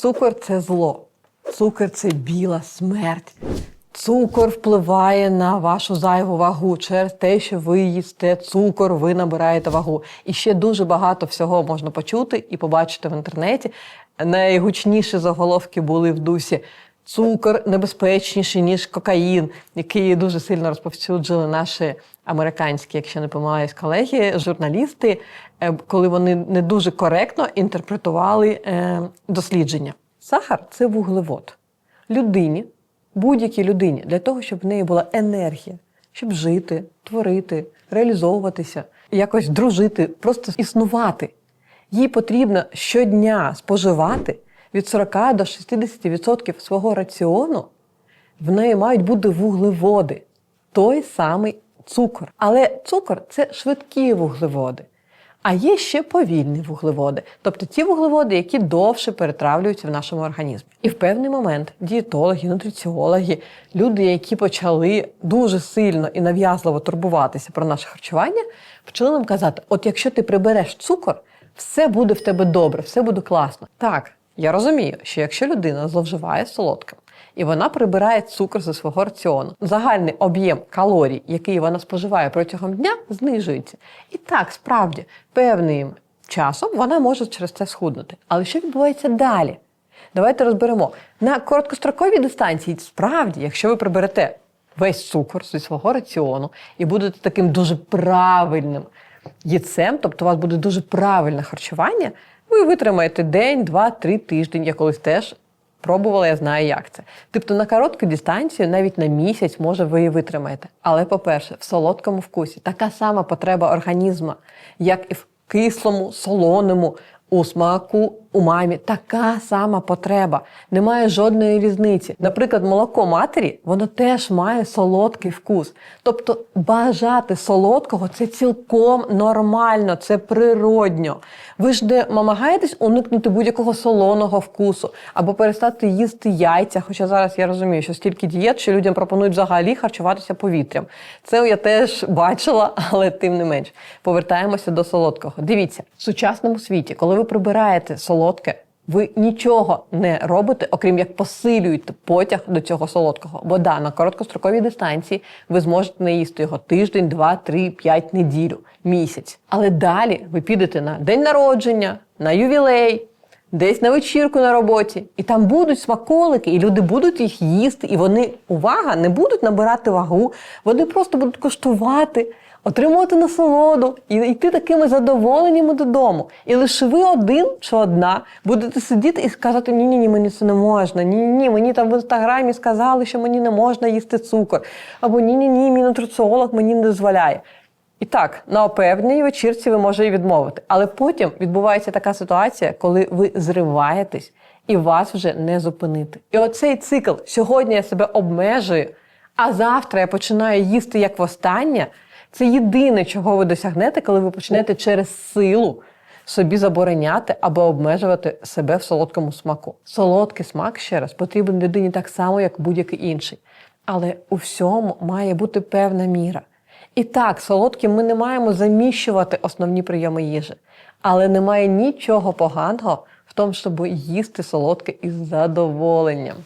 Цукор це зло. Цукор це біла смерть. Цукор впливає на вашу зайву вагу через те, що ви їсте цукор, ви набираєте вагу. І ще дуже багато всього можна почути і побачити в інтернеті. Найгучніші заголовки були в дусі. Цукор небезпечніший, ніж кокаїн, який дуже сильно розповсюджили наші американські, якщо не помиляюсь, колеги, журналісти, е, коли вони не дуже коректно інтерпретували е, дослідження. Сахар це вуглевод. Людині, будь-якій людині, для того, щоб в неї була енергія, щоб жити, творити, реалізовуватися, якось дружити, просто існувати. Їй потрібно щодня споживати від 40 до 60% свого раціону. В неї мають бути вуглеводи, той самий цукор. Але цукор це швидкі вуглеводи. А є ще повільні вуглеводи, тобто ті вуглеводи, які довше перетравлюються в нашому організмі. І в певний момент дієтологи, нутриціологи, люди, які почали дуже сильно і нав'язливо турбуватися про наше харчування, почали нам казати: от якщо ти прибереш цукор, все буде в тебе добре, все буде класно. Так, я розумію, що якщо людина зловживає солодким, і вона прибирає цукор зі свого раціону. Загальний об'єм калорій, який вона споживає протягом дня, знижується. І так, справді, певним часом вона може через це схуднути. Але що відбувається далі? Давайте розберемо. На короткостроковій дистанції, справді, якщо ви приберете весь цукор зі свого раціону і будете таким дуже правильним їдцем, тобто у вас буде дуже правильне харчування, ви витримаєте день, два, три тиждень. Я колись теж пробувала, я знаю, як це. Тобто на коротку дистанцію, навіть на місяць, може, ви її витримаєте. Але, по-перше, в солодкому вкусі така сама потреба організму, як і в кислому, солоному, у смаку, у мамі така сама потреба. Немає жодної різниці. Наприклад, молоко матері, воно теж має солодкий вкус. Тобто бажати солодкого це цілком нормально, це природньо. Ви ж не намагаєтесь уникнути будь-якого солоного вкусу або перестати їсти яйця. Хоча зараз я розумію, що стільки дієт, що людям пропонують взагалі харчуватися повітрям. Це я теж бачила, але тим не менш. Повертаємося до солодкого. Дивіться, в сучасному світі, коли ви прибираєте солодке, ви нічого не робите, окрім як посилюєте потяг до цього солодкого. Бо да, на короткостроковій дистанції ви зможете не їсти його тиждень, два, три, п'ять неділю, місяць. Але далі ви підете на день народження, на ювілей. Десь на вечірку на роботі, і там будуть смаколики, і люди будуть їх їсти, і вони, увага, не будуть набирати вагу, вони просто будуть коштувати, отримувати насолоду і йти такими задоволеннями додому. І лише ви один чи одна будете сидіти і сказати, ні, ні, ні, мені це не можна. Ні, ні, ні, мені там в інстаграмі сказали, що мені не можна їсти цукор. Або ні, ні, ні, мій нутриціолог мені не дозволяє. І так, на певній вечірці ви можете і відмовити. Але потім відбувається така ситуація, коли ви зриваєтесь і вас вже не зупинити. І оцей цикл сьогодні я себе обмежую, а завтра я починаю їсти як востаннє. Це єдине, чого ви досягнете, коли ви почнете через силу собі забороняти або обмежувати себе в солодкому смаку. Солодкий смак, ще раз, потрібен людині так само, як будь-який інший. Але у всьому має бути певна міра. І так, солодким ми не маємо заміщувати основні прийоми їжі, але немає нічого поганого в тому, щоб їсти солодке із задоволенням.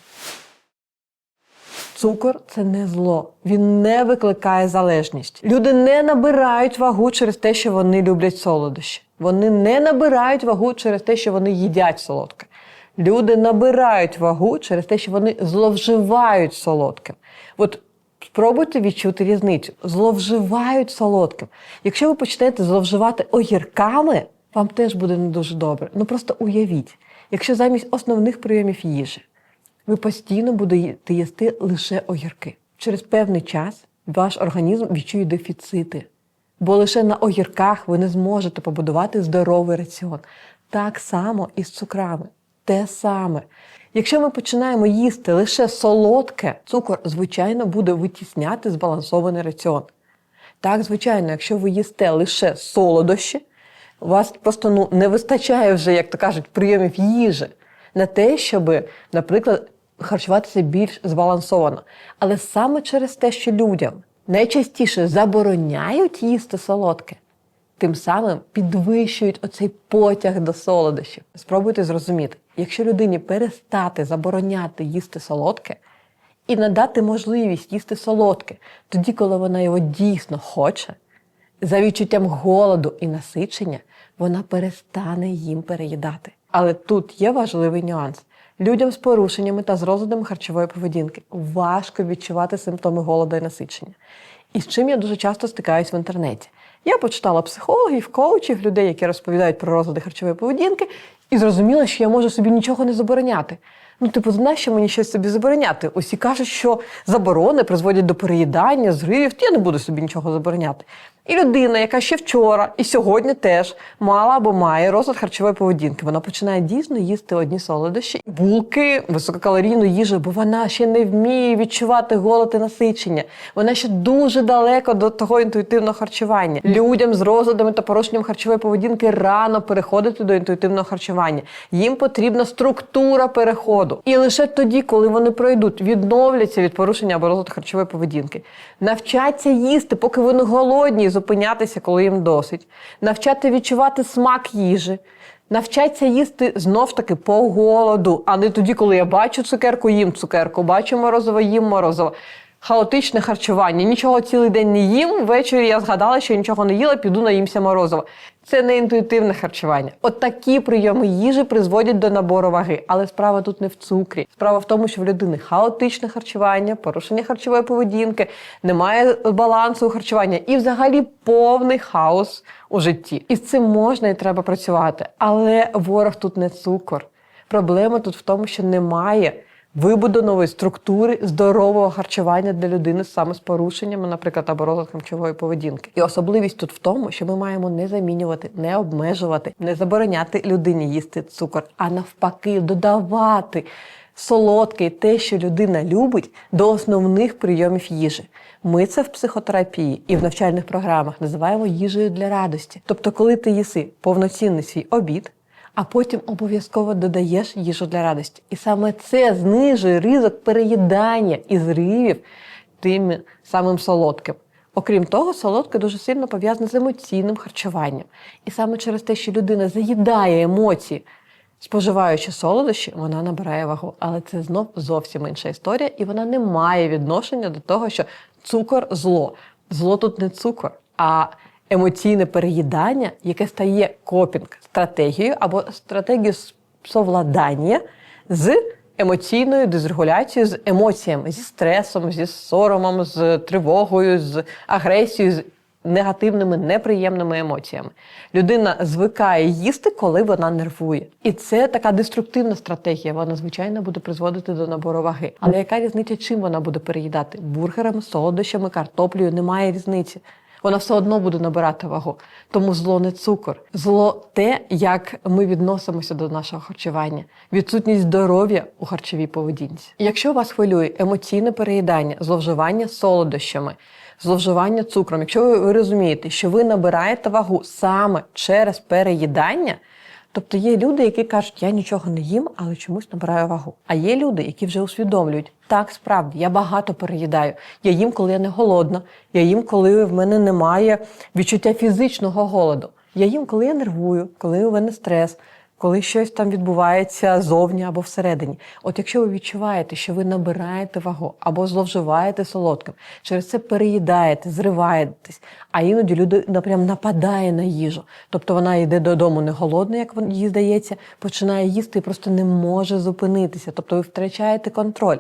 Цукор це не зло, він не викликає залежність. Люди не набирають вагу через те, що вони люблять солодощі. Вони не набирають вагу через те, що вони їдять солодке. Люди набирають вагу через те, що вони зловживають солодким. От Спробуйте відчути різницю. Зловживають солодким. Якщо ви почнете зловживати огірками, вам теж буде не дуже добре. Ну просто уявіть, якщо замість основних прийомів їжі ви постійно будете їсти лише огірки. Через певний час ваш організм відчує дефіцити, бо лише на огірках ви не зможете побудувати здоровий раціон. Так само і з цукрами. Те саме. Якщо ми починаємо їсти лише солодке, цукор, звичайно, буде витісняти збалансований раціон. Так, звичайно, якщо ви їсте лише солодощі, у вас просто ну, не вистачає вже, як то кажуть, прийомів їжі на те, щоб, наприклад, харчуватися більш збалансовано. Але саме через те, що людям найчастіше забороняють їсти солодке, Тим самим підвищують оцей потяг до солодощів. Спробуйте зрозуміти, якщо людині перестати забороняти їсти солодке і надати можливість їсти солодке, тоді, коли вона його дійсно хоче, за відчуттям голоду і насичення, вона перестане їм переїдати. Але тут є важливий нюанс. Людям з порушеннями та з розладами харчової поведінки важко відчувати симптоми голоду і насичення. І з чим я дуже часто стикаюсь в інтернеті. Я почитала психологів, коучів, людей, які розповідають про розлади харчової поведінки, і зрозуміла, що я можу собі нічого не забороняти. Ну, типу, нащо мені щось собі забороняти? Усі кажуть, що заборони призводять до переїдання, зривів, я не буду собі нічого забороняти. І людина, яка ще вчора і сьогодні теж мала або має розлад харчової поведінки, вона починає дійсно їсти одні солодощі, булки, висококалорійну їжу, бо вона ще не вміє відчувати голод і насичення. Вона ще дуже далеко до того інтуїтивного харчування. Людям з розладами та порушенням харчової поведінки рано переходити до інтуїтивного харчування. Їм потрібна структура переходу. І лише тоді, коли вони пройдуть, відновляться від порушення або розладу харчової поведінки, навчаться їсти, поки вони голодні, зупинятися, коли їм досить, навчати відчувати смак їжі. Навчаться їсти знов таки по голоду, а не тоді, коли я бачу цукерку, їм цукерку, бачу морозиво, їм морозиво. Хаотичне харчування. Нічого цілий день не їм. Ввечері я згадала, що нічого не їла, піду наїмся морозиво. Це не інтуїтивне харчування. От такі прийоми їжі призводять до набору ваги. Але справа тут не в цукрі. Справа в тому, що в людини хаотичне харчування, порушення харчової поведінки, немає балансу у харчування і взагалі повний хаос у житті. І з цим можна і треба працювати. Але ворог тут не цукор. Проблема тут в тому, що немає вибудованої структури здорового харчування для людини саме з порушеннями, наприклад, або харчової поведінки. І особливість тут в тому, що ми маємо не замінювати, не обмежувати, не забороняти людині їсти цукор, а навпаки, додавати. Солодке те, що людина любить, до основних прийомів їжі. Ми це в психотерапії і в навчальних програмах називаємо їжею для радості. Тобто, коли ти їси повноцінний свій обід, а потім обов'язково додаєш їжу для радості. І саме це знижує ризик переїдання і зривів тим самим солодким. Окрім того, солодке дуже сильно пов'язане з емоційним харчуванням. І саме через те, що людина заїдає емоції, споживаючи солодощі, вона набирає вагу. Але це знов зовсім інша історія, і вона не має відношення до того, що цукор зло. Зло тут не цукор, а емоційне переїдання, яке стає копінг стратегією або стратегією совладання з емоційною дисрегуляцією, з емоціями, зі стресом, зі соромом, з тривогою, з агресією. з Негативними, неприємними емоціями. Людина звикає їсти, коли вона нервує. І це така деструктивна стратегія. Вона, звичайно, буде призводити до набору ваги. Але яка різниця, чим вона буде переїдати? Бургерами, солодощами, картоплею? Немає різниці вона все одно буде набирати вагу. Тому зло не цукор. Зло те, як ми відносимося до нашого харчування, відсутність здоров'я у харчовій поведінці. Якщо вас хвилює емоційне переїдання, зловживання солодощами, зловживання цукром, якщо ви розумієте, що ви набираєте вагу саме через переїдання. Тобто є люди, які кажуть, я нічого не їм, але чомусь набираю вагу. А є люди, які вже усвідомлюють, так справді я багато переїдаю. Я їм, коли я не голодна, я їм, коли в мене немає відчуття фізичного голоду. Я їм, коли я нервую, коли у мене стрес, коли щось там відбувається зовні або всередині. От якщо ви відчуваєте, що ви набираєте вагу або зловживаєте солодким, через це переїдаєте, зриваєтесь, а іноді людина прям нападає на їжу. Тобто вона йде додому не голодна, як їй здається, починає їсти і просто не може зупинитися. Тобто ви втрачаєте контроль.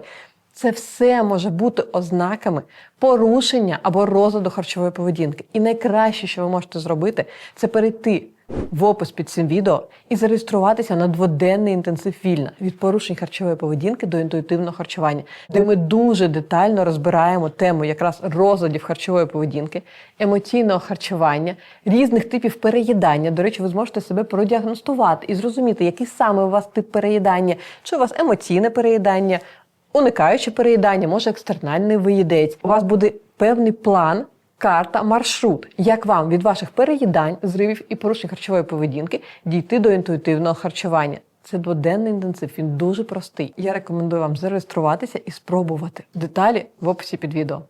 Це все може бути ознаками порушення або розладу харчової поведінки. І найкраще, що ви можете зробити, це перейти в опис під цим відео і зареєструватися на дводенний інтенсив вільна від порушень харчової поведінки до інтуїтивного харчування, де ми дуже детально розбираємо тему якраз розладів харчової поведінки, емоційного харчування, різних типів переїдання. До речі, ви зможете себе продіагностувати і зрозуміти, який саме у вас тип переїдання, чи у вас емоційне переїдання. Уникаючи переїдання, може екстернальний виїдець. У вас буде певний план, карта, маршрут, як вам від ваших переїдань, зривів і порушень харчової поведінки дійти до інтуїтивного харчування. Це дводенний інтенсив, він дуже простий. Я рекомендую вам зареєструватися і спробувати. Деталі в описі під відео.